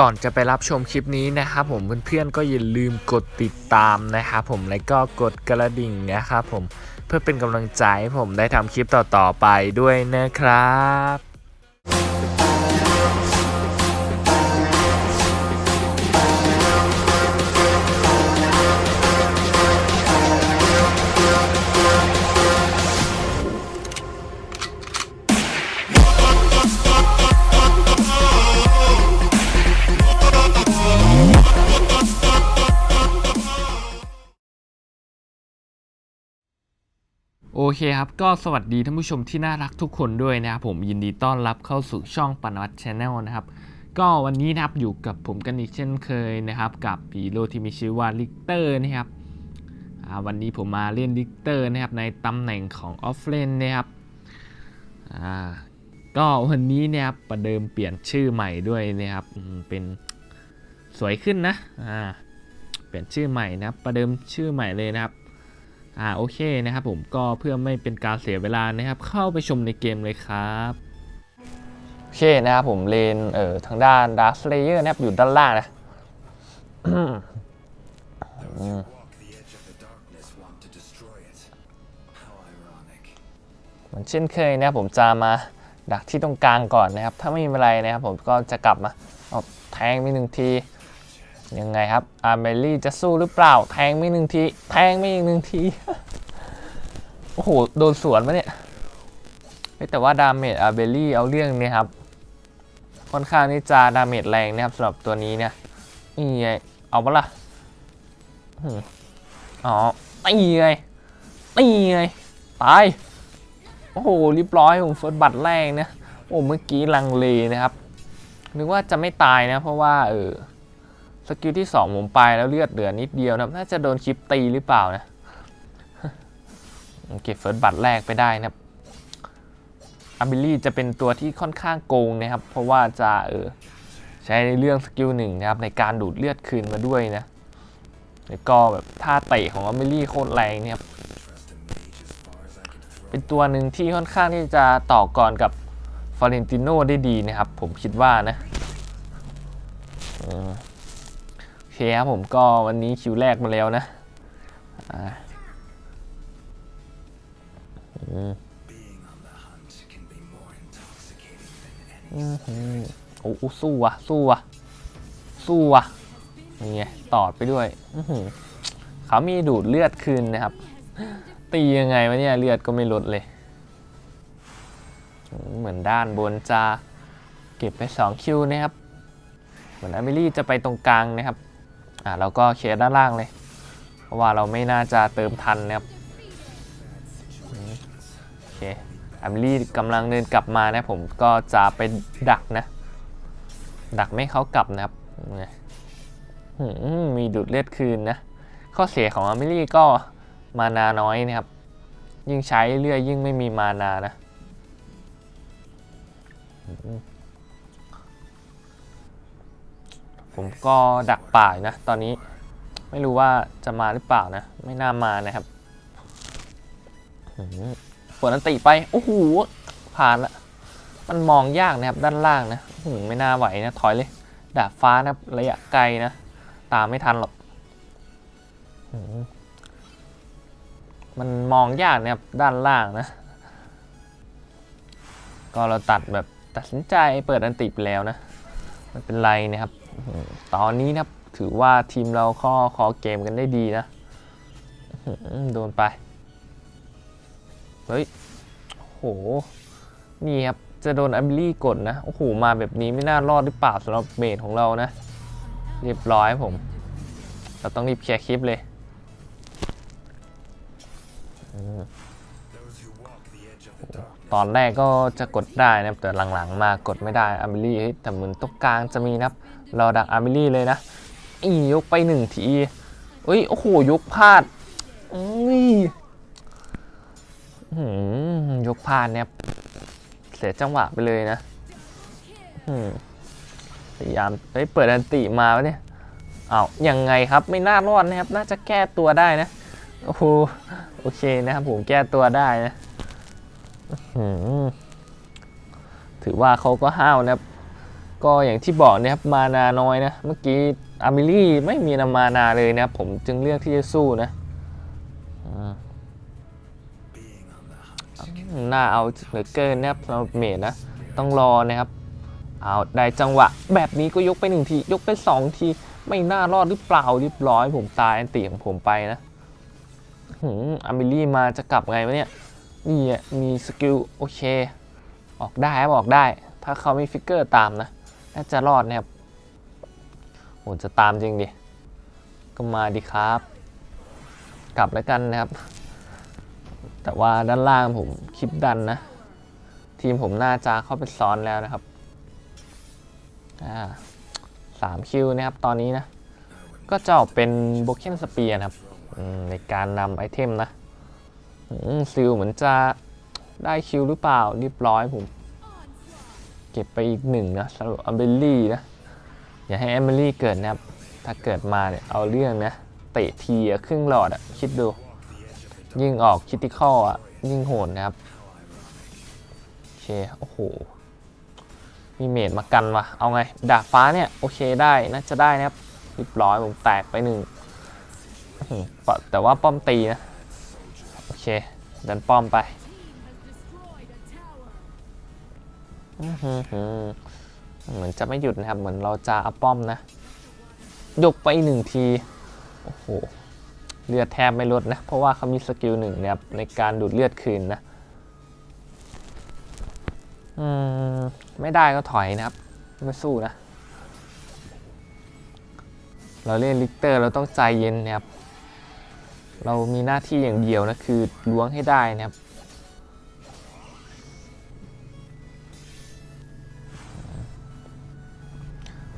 ก่อนจะไปรับชมคลิปนี้นะครับผมเพื่อนๆก็อย่าลืมกดติดตามนะครับผมและก็กดกระดิ่งนะครับผมเพื่อเป็นกำลังใจให้ผมได้ทำคลิปต่อๆไปด้วยนะครับ โอเคครับ ก็สวัสดีท่านผู้ชมที่น่ารักทุกคนด้วยนะครับผมยินดีต้อนรับเข้าสู่ช่องปนวัตชาแนลนะครับ ก็วันนี้นะครับอยู่กับผมกันอีกเช่นเคยนะครับกับฮีโร่ที่มีชื่อว่าลิกเตอร์นะครับวันนี้ผมมาเล่นลิกเตอร์นะครับในตำแหน่งของออฟเลนนะครับก็วันนี้นี่ยครับประเดิมเปลี่ยนชื่อใหม่ด้วยนะครับเป็นสวยขึ้นนะเปลี่ยนชื่อใหม่นะครับประเดิมชื่อใหม่เลยนะครับ อ่าโอเคนะครับผมก็เพื่อไม่เป็นการเสียเวลานะครับ เข้าไปชมในเกมเลยครับโอเคนะครับผมเลนเอ่อทางด้าน Dark Slayer นะครับอยู่ด้านล่างนะเหมือนเช่นเคยนะครับผมจะมาดักที่ตรงกลางก่อนนะครับ ถ้าไม่มีอะไรนะครับผมก็จะกลับมาเอาแทงไปหนึ่งที ยังไงครับ อาร์เมลี่จะสู้หรือเปล่า แทงไม่หนึ่งที แทงไม่อีกหนึ่งที โอ้โห โดนสวนมาเนี่ยแต่ว่าดาเมจอาร์เบลลี่เอาเรื่องเนี่ยครับ ค่อนข้างที่จะดาเมจแรงนะครับสำหรับตัวนี้เนี่ยนี่ไงเอาปะล่ะอ๋อตีไงตีไงตายโอ้โหรีบร้อยผมเฟิร์สบัตรแรกนะโอ้เมื่อกี้ลังเลนะครับนึกว่าจะไม่ตายนะ เพราะว่าเออ สกิลที่ 2 ผมไปแล้วเลือดเหลือนิดเดียวนะน่าจะโดนคลิปตีหรือเปล่านะเก็บเฟิร์สบัตรแรกไปได้นะครับอาบิลี่จะเป็นตัวที่ค่อนข้างโกงนะครับ เพราะว่าจะเออใช้ในเรื่องสกิลหนึ่งนะครับในการดูดเลือดคืนมาด้วยนะแล้วก็แบบท่าเตะของอาบิลี่โคตรแรงเนี่ยครับเป็นตัวหนึ่งที่ค่อนข้างที่จะต่อกรกับฟอเรนติโนได้ดีนะครับ ผมคิดว่านะ เคครับผมก็วันนี้คิวแรกมาแล้วนะอือือโอ้โหสู้ว่ะ สู้ว่ะ สู้ว่ะ นี่ไงตอดไปด้วยอือหือเขามีดูดเลือดคืนนะครับ ตียังไงวะเนี่ยเลือดก็ไม่ลดเลย เหมือนด้านบนจะเก็บไป 2 คิวนะครับ เหมือนอเมลี่จะไปตรงกลางนะครับ อ่าเราก็เคลียร์ด้านล่างเลย เพราะว่าเราไม่น่าจะเติมทันนะครับโอเคแอมลี่กำลังเดินกลับมานะผมก็จะไปดักนะ ดักไม่เขากลับนะครับมีดูดเลือดคืนนะ ข้อเสียของแอมลี่ก็มานาน้อยนะครับ ยิ่งใช้เรื่อยยิ่งไม่มีมานานะ ผมก็ดักป่าอยู่นะ ตอนนี้ไม่รู้ว่าจะมาหรือเปล่านะ ไม่น่ามานะครับอืมเปิดอันติไป โอ้โห ผ่านละ มันมองยากนะครับ ด้านล่างนะหืไม่น่าไหวนะ ถอยเลย ดาบฟ้านะระยะไกลนะ ตามไม่ทันหรอกมันมองยากนะครับ ด้านล่างนะ ก็เราตัดแบบตัดสินใจเปิดอันติไปแล้วนะไม่เป็นไรนะครับ ตอนนี้นะถือว่าทีมเราข้อคอเกมกันได้ดีนะโดนไป เฮ้ย โห นี่ครับ จะโดนอัมบิลี่กดนะ โอ้โห มาแบบนี้ไม่น่ารอดหรือเปล่าสำหรับเมทของเรานะ เรียบร้อยผม เราต้องรีบเคลียร์คลิปเลย ตอนแรกก็จะกดได้นะครับแต่หลังๆ มากดไม่ได้อาร์มิลี่เฮ้ยแต่เหมือนตรงกลางจะมีนะครับเราดักอาร์มิลี่เลยนะอียกไปหนึ่งทีเฮ้ยโอ้โหยกพลาดอุ้ยยกพลาดเนี่ยเสียจังหวะไปเลยนะพยายามเฮ้ยเปิดอันติมาวะเนี่ยเอายังไงครับไม่น่ารอดนะครับ น่าจะแก้ตัวได้นะ โอ้โหโอเคนะครับผมแก้ตัวได้นะ ถือว่าเขาก็ห้าวนะครับ ก็อย่างที่บอกนะครับมานาน้อยนะ เมื่อกี้อามิลี่ไม่มีนามานาเลยนะครับผมจึงเลือกที่จะสู้นะน่าเอาเหลือเกินนะครับสำหรับเมดนะ ต้องรอนะครับ เอาได้จังหวะ แบบนี้ก็ยกไปหนึ่งที ยกไปสองที ไม่น่ารอดหรือเปล่าเรียบร้อย ผมตายอันตีของผมไปนะอามิลี่มาจะกลับไงวะเนี่ย นี่อะมีสกิลโอเค ออกได้ครับออกได้ ถ้าเขามีฟิกเกอร์ตามนะ น่าจะรอดนะครับโหจะตามจริงดิ ก็มาดีครับ กลับแล้วกันนะครับ แต่ว่าด้านล่างผมคลิปดันนะ ทีมผมน่าจะเข้าไปซ้อนแล้วนะครับอ่าสามคิวนะครับตอนนี้นะ ก็จะออกเป็นโบเคนสเปียนะครับในการนำไอเทมนะ ซิลเหมือนจะได้คิวหรือเปล่าเรียบร้อยผม เก็บไปอีกหนึ่งนะสำหรับอัมเบลลี่นะ อย่าให้แอมเบลลี่เกิดนะครับ ถ้าเกิดมาเนี่ยเอาเรื่องนะ เตะทีครึ่งหลอดอะคิดดู ยิ่งออกคิติคอลอะยิ่งโหดนะครับโอเคโอ้โหมีเมดมากันวะเอาไง ดาบฟ้าเนี่ย โอเคได้น่าจะได้นะครับเรียบร้อยผมแตกไปหนึ่งแต่ว่าป้อมตีนะ เค ดันป้อมไปเหมือนจะไม่หยุดนะครับ เหมือนเราจะอัพป้อมนะยกไปหนึ่งที โอ้โห เลือดแทบไม่ลดนะ เพราะว่าเขามีสกิลหนึ่งนะครับในการดูดเลือดคืนนะอืมไม่ได้ก็ถอยนะครับ ไม่สู้นะ เราเล่นลิกเตอร์เราต้องใจเย็นนะครับ เรามีหน้าที่อย่างเดียวนะคือล้วงให้ได้นะครับ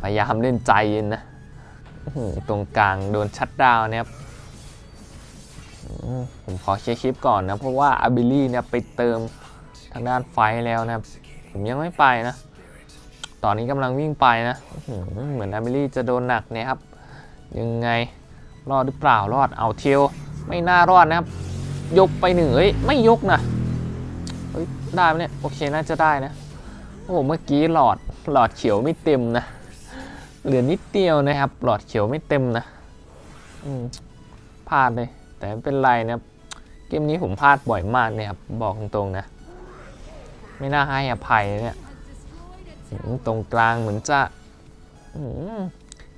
พยายามเล่นใจเย็นนะตรงกลางโดนชัดดาวนะครับผมขอเคลียร์คลิปก่อนนะ เพราะว่าอาบิลี่เนี่ยไปเติมทางด้านไฟแล้วนะครับ ผมยังไม่ไปนะ ตอนนี้กำลังวิ่งไปนะเหมือนอาบิลี่จะโดนหนักนะครับ ยังไงรอดหรือเปล่ารอดเอาเทียว ไม่น่ารอดนะครับ ยกไปหนึ่งเอ้ยไม่ยกนะเฮ้ยได้ไหมเนี่ยโอเคน่าจะได้นะโอ้เมื่อกี้หลอดหลอดเขียวไม่เต็มนะเหลือนิดเดียวนะครับ หลอดเขียวไม่เต็มนะอืมพลาดเลย แต่ไม่เป็นไรนะครับเกมนี้ผมพลาดบ่อยมากนี่ยครับบอกตรงๆนะ ไม่น่าให้อภัยนะเนี่ยตรงกลางเหมือนจะ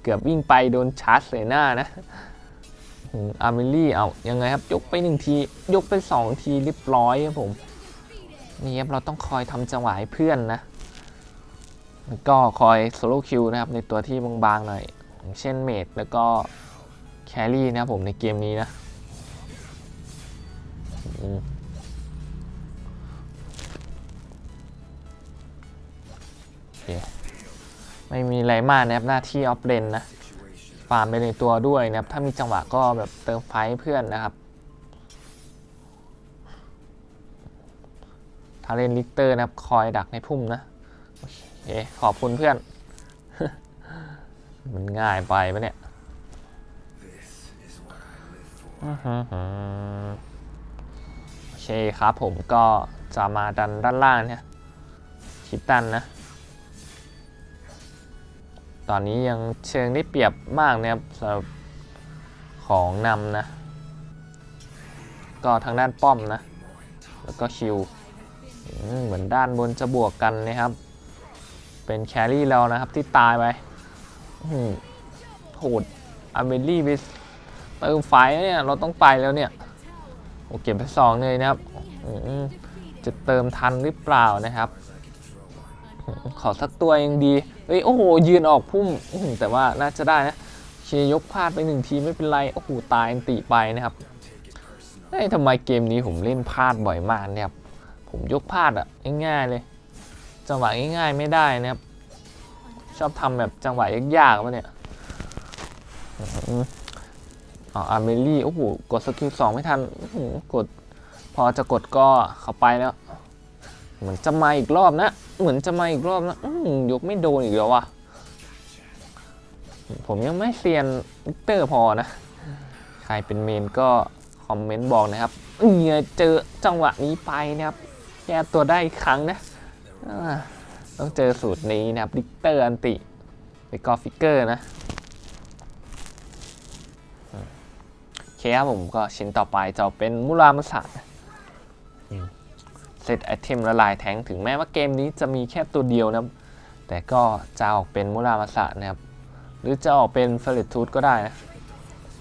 เกือบวิ่งไปโดนชาร์จใส่หน้านะ อาร์เมลี่เอายังไงครับ ยกไปหนึ่งที ยกไปสองทีเรียบร้อยครับผม นี่ครับ เราต้องคอยทำจังหวะให้เพื่อนนะ ก็คอยโซโล่คิวนะครับ ในตัวที่บางๆหน่อยอย่างเช่นเมดแล้วก็แครี่นะครับผมในเกมนี้นะไม่มีอะไรมากนะครับ หน้าที่ออฟเลนนะ ฟาร์มไปในตัวด้วยนะครับ ถ้ามีจังหวะก็แบบเติมไฟให้เพื่อนนะครับถ้าเลนลิกเตอร์นะครับ คอยดักในพุ่มนะ โอเค ขอบคุณเพื่อน มันง่ายไปปะเนี่ยโอเคครับผมก็จะมาดันด้านล่างเนี่ยคิดดันนะ ตอนนี้ยังเชิงได้เปรียบมากนะครับสำหรับของนำนะ ก็ทางด้านป้อมนะ แล้วก็คิวเหมือนด้านบนจะบวกกันนะครับ เป็นแครี่เรานะครับที่ตายไปโหดอเมลี่ไปเติมไฟเนี่ยเราต้องไปแล้วเนี่ยโอเก็บไปสองเลยนะครับจะเติมทันหรือเปล่านะครับ ขอสักตัวยังดี เฮ้ย โอ้โห ยืนออกพุ่ม แต่ว่าน่าจะได้นะเคยยกพลาดไปหนึ่งทีไม่เป็นไร โอ้โห ตายติไปนะครับเฮ้ยทำไมเกมนี้ผมเล่นพลาดบ่อยมากเนี่ยครับผมยกพลาดอะง่ายๆเลย จังหวะง่ายๆไม่ได้นะครับ ชอบทำแบบจังหวะยากๆวะเนี่ยอ๋ออาร์เมลี่ โอ้โห กดสกิลสองไม่ทันอื้อหือกด พอจะกดก็เข้าไปแล้ว เหมือนจะมาอีกรอบนะ เหมือนจะมาอีกรอบนะยกไม่โดนอีกแล้ววะผมยังไม่เซียนลิกเตอร์พอนะ ใครเป็นเมนก็คอมเมนต์บอกนะครับเนี่ยเจอจังหวะนี้ไปนะครับ แก้ตัวได้อีกครั้งนะต้องเจอสูตรนี้นะครับลิกเตอร์อันติไปกอฟิกเกอร์นะโอเคครับผมก็ชิ้นต่อไปจะเป็นมุรามาสะนะอืม เซตไอเทมละลายแทงถึงแม้ว่าเกมนี้จะมีแค่ตัวเดียวนะครับแต่ก็จะออกเป็นมุรามาสะนะครับ หรือจะออกเป็นเฟลตทูธก็ได้นะ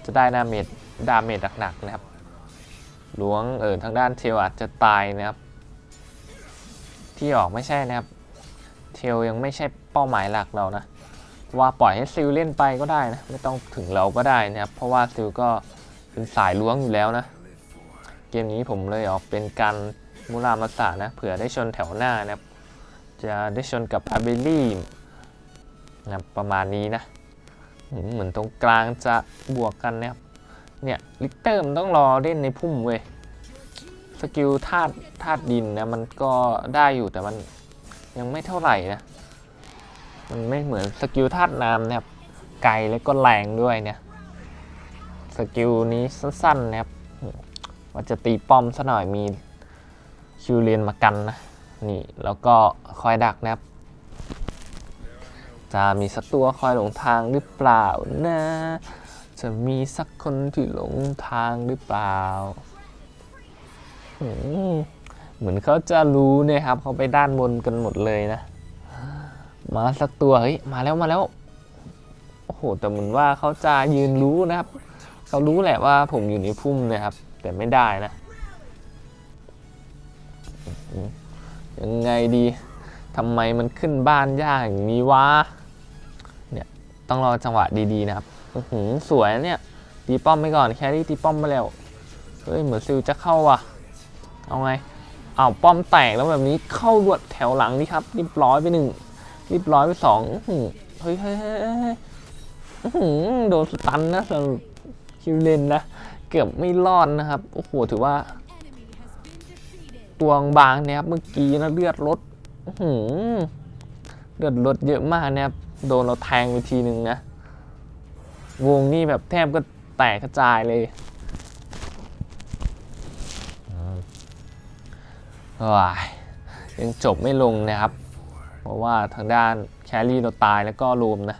จะได้ดาเมจดาเมจหนักๆนะครับ หลวงเออทางด้านเทลอาจจะตายนะครับ ที่ออกไม่ใช่นะครับ เทลยังไม่ใช่เป้าหมายหลักเรานะ ว่าปล่อยให้ซิลเล่นไปก็ได้นะ ไม่ต้องถึงเราก็ได้นะครับ เพราะว่าซิลก็เป็นสายล้วงอยู่แล้วนะ เกมนี้ผมเลยออกเป็นการ มุรามาสะนะเผื่อได้ชนแถวหน้านะครับ จะได้ชนกับอาเบลี่นะครับประมาณนี้นะ เหมือนตรงกลางจะบวกกันนะครับ เนี่ยลิกเตอร์มันต้องรอเล่นในพุ่มเว้ยสกิลธาตุธาตุดินนะมันก็ได้อยู่แต่มันยังไม่เท่าไหร่นะ มันไม่เหมือนสกิลธาตุน้ำนะครับไกลแล้วก็แรงด้วยเนี่ยสกิลนี้สั้นๆนะครับอืมว่าจะตีป้อมซะหน่อยมี คิวเรียนมากันนะ นี่แล้วก็คอยดักนะครับ จะมีสักตัวคอยหลงทางหรือเปล่านะ จะมีสักคนที่หลงทางหรือเปล่า เหมือนเขาจะรู้เนี่ยครับเขาไปด้านบนกันหมดเลยนะ มาสักตัวเฮ้ยมาแล้วมาแล้วโอ้โหแต่เหมือนว่าเขาจะยืนรู้นะครับ เขารู้แหละว่าผมอยู่ในพุ่มนะครับ แต่ไม่ได้นะ ยังไงดีทำไมมันขึ้นบ้านยากอย่างนี้วะเนี่ยต้องรอจังหวะดีๆนะครับอื้อหือสวยนะเนี่ยตีป้อมไปก่อนแครี่ตีป้อมไปแล้วเฮ้ยเหมือนซิลจะเข้าว่ะเอาไงเอาป้อมแตกแล้วแบบนี้เข้ารวดแถวหลังนี่ครับรีบร้อยไปหนึ่งรีบร้อยไปสองหือเฮ้ยเฮ้ยเฮ้ยเฮ้ยอื้อหือโดนสตันนะสำหรับคิวเลนนะเกือบไม่รอดนะครับโอ้โหถือว่า ตัวบางเนี่ยครับเมื่อกี้นะเลือดลดหเลือดลดเยอะมากนะครับโดนเราแทงไปทีหนึ่งนะวงนี่แบบแทบก็แตกกระจายเลยว้ายยังจบไม่ลงนะครับ เพราะว่าทางด้านแครี่เราตายแล้วก็รวมนะ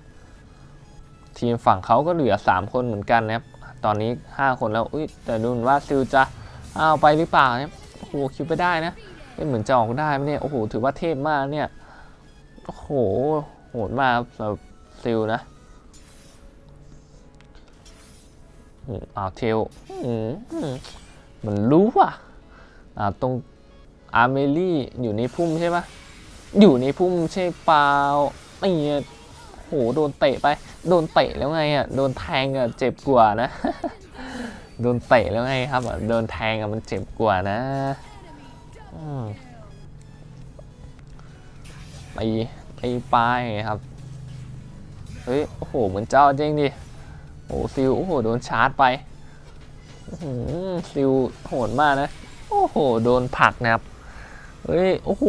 ทีมฝั่งเขาก็เหลือ 3 คนเหมือนกันนะครับ ตอนนี้ 5 คนแล้วอุ้ยแต่ดูเหมือนว่าซิลจะเอาไปหรือเปล่าเนี่ย โอ้โหคิวไปได้นะเอ้ยเหมือนจะออกได้ไหมเนี่ยโอ้โหถือว่าเทพมากเนี่ยโอ้โหโหดมากครับสำหรับซิลนะอ้าวเทลมันรู้อะอ่าตรงอาร์เมลี่อยู่ในพุ่มใช่ปะอยู่ในพุ่มใช่เปล่าไอ้เงี้ยโหโดนเตะไป โดนเตะแล้วไงอะ โดนแทงอะ เจ็บกว่านะ โดนเตะแล้วไงครับโดนแทงอะมันเจ็บกว่านะไปไปไปครับ เฮ้ย โอ้โห เหมือนเจ้าจริงดิ โอ้ซิล โอ้โห โดนชาร์จไปอื้อหือซิลโหดมากนะ โอ้โห โดนผักนะครับ เฮ้ย โอ้โห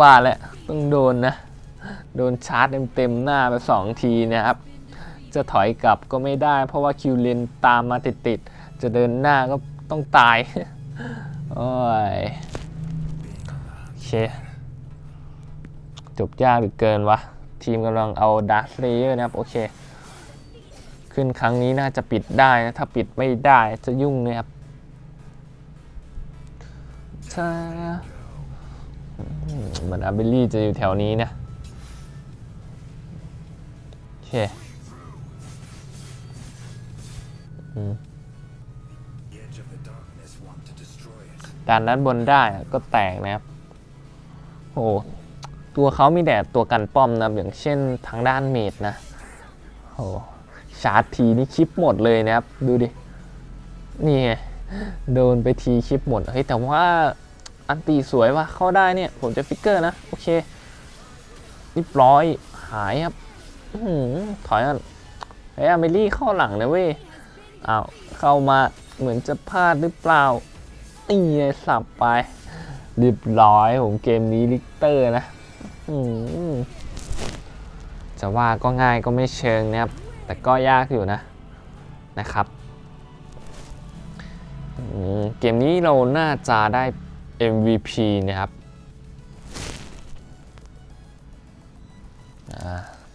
ว่าแหละ ต้องโดนนะ โดนชาร์จเต็มๆหน้าไปสองทีนะครับ จะถอยกลับก็ไม่ได้ เพราะว่าคิวเลนตามมาติดๆ จะเดินหน้าก็ต้องตาย โอ้ยโอเค จบยากเหรือเกินวะ ทีมกำลังเอาดาร์ l เลเยอร์นะครับ โอเค ขึ้นครั้งนี้น่าจะปิดได้นะ ถ้าปิดไม่ได้จะยุ่งนะครับใช่เหมือนอาเบลลี่จะอยู่แถวนี้นะโอเค to destroy it. ดันด้านบนได้ก็แตกนะครับ โอ้ตัวเขามีแต่ตัวกันป้อมนะอย่างเช่นทางด้านเมดนะโอ้ชาร์จทีนี่คลิปหมดเลยนะครับ ดูดิ นี่ไงโดนไปทีคลิปหมด เฮ้ย แต่ว่าอันตีสวยว่ะเข้าได้เนี่ย ผมจะฟิกเกอร์นะ โอเคเรียบร้อยหายครับถอยก่อนเฮ้ยอเมลี่เข้าหลังนะเว้ย อ้าวเข้ามาเหมือนจะพลาดหรือเปล่าตีเลยสับไปรีบร้อยผมเกมนี้ลิกเตอร์นะจะว่าก็ง่ายก็ไม่เชิงนะครับ แต่ก็ยากอยู่นะนะครับเกมนี้เราน่าจะได้ MVP นะครับ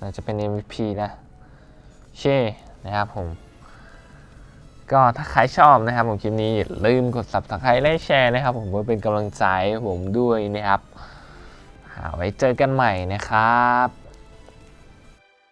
น่าจะเป็น MVP นะ เช่นะครับผม ก็ถ้าใครชอบนะครับผมคลิปนี้อย่าลืมกด subscribe และแชร์นะครับ ผมเพื่อเป็นกำลังใจผมด้วยนะครับไว้เจอกันใหม่นะครับ